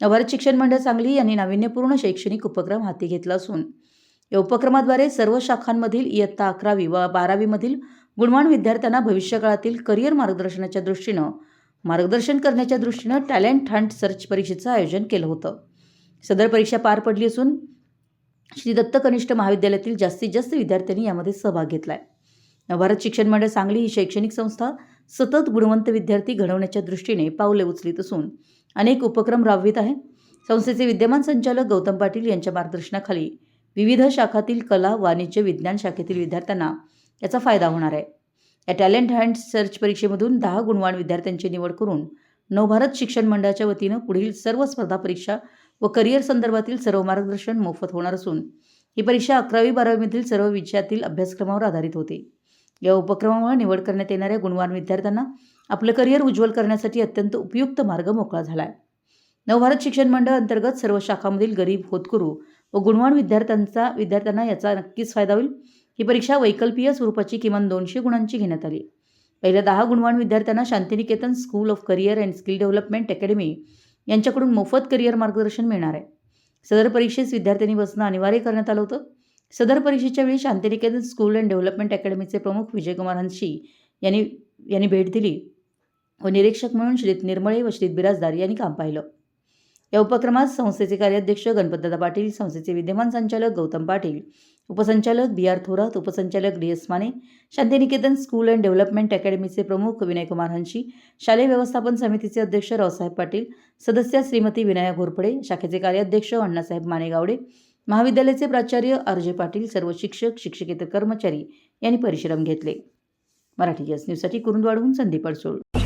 नवभारत शिक्षण मंडळ सांगली यांनी नाविन्यपूर्ण शैक्षणिक उपक्रम हाती घेतला असून या उपक्रमाद्वारे सर्व शाखांमधील इयत्ता अकरावी व बारावीमधील गुणवान विद्यार्थ्यांना भविष्यकाळातील करिअर मार्गदर्शनाच्या दृष्टीनं मार्गदर्शन करण्याच्या दृष्टीनं टॅलेंट हंट सर्च परीक्षेचं आयोजन केलं होतं. सदर परीक्षा पार पडली असून श्री दत्त कनिष्ठ महाविद्यालयातील जास्तीत जास्त विद्यार्थ्यांनी यामध्ये सहभाग घेतला आहे नवभारत शिक्षण मंडळ सांगली ही शैक्षणिक संस्था सतत गुणवंत विद्यार्थी घडवण्याच्या दृष्टीने पावले उचलीत असून अनेक उपक्रम राबवित आहे संस्थेचे विद्यमान संचालक गौतम पाटील यांच्या मार्गदर्शनाखाली विविध शाखातील कला वाणिज्य विज्ञान शाखेतील विद्यार्थ्यांना याचा फायदा होणार आहे. या टॅलेंट हँड सर्च परीक्षेमधून दहा गुणवान विद्यार्थ्यांची निवड करून नवभारत शिक्षण मंडळाच्या वतीनं पुढील सर्व स्पर्धा परीक्षा व करिअर संदर्भातील सर्व मार्गदर्शन मोफत होणार असून ही परीक्षा अकरावी बारावीमधील सर्व विषयातील अभ्यासक्रमावर आधारित होते. या उपक्रमामुळे निवड करण्यात येणाऱ्या गुणवान विद्यार्थ्यांना आपलं करिअर उज्ज्वल करण्यासाठी अत्यंत उपयुक्त मार्ग मोकळा झाला आहे नवभारत शिक्षण मंडळ अंतर्गत सर्व शाखांमधील गरीब होतकरू व गुणवान विद्यार्थ्यांचा विद्यार्थ्यांना याचा नक्कीच फायदा होईल. ही परीक्षा वैकल्पीय स्वरूपाची किमान दोनशे गुणांची घेण्यात आली. पहिल्या दहा गुणवान विद्यार्थ्यांना Shantiniketan school of career and skill development academy यांच्याकडून मोफत करिअर मार्गदर्शन मिळणार आहे. सदर परीक्षेस विद्यार्थ्यांनी बसणं अनिवार्य करण्यात आलं होतं. सदर परीक्षेच्या वेळी शांतिनिकेतन स्कूल अँड डेव्हलपमेंट अकॅडमीचे प्रमुख विजयकुमार हंशी यांनी यांनी भेट दिली. व निरीक्षक म्हणून श्रीत निर्मळे व श्रीत बिराजदार यांनी काम पाहिलं. या उपक्रमात संस्थेचे कार्याध्यक्ष गणपतदादा पाटील संस्थेचे विद्यमान संचालक गौतम पाटील उपसंचालक बी आर थोरात उपसंचालक D S Mane Shantiniketan school and development अकॅडमीचे प्रमुख विनयकुमार हंशी शालेय व्यवस्थापन समितीचे अध्यक्ष रावसाहेब पाटील सदस्या श्रीमती विनया घोरपडे शाखेचे कार्याध्यक्ष अण्णासाहेब मानेगावडे महाविद्यालयाचे प्राचार्य आर जे पाटील सर्व शिक्षक शिक्षकेतर कर्मचारी यांनी परिश्रम घेतले. मराठी यस न्यूजसाठी कुरुंदवाडहून संदीप अडसूळ.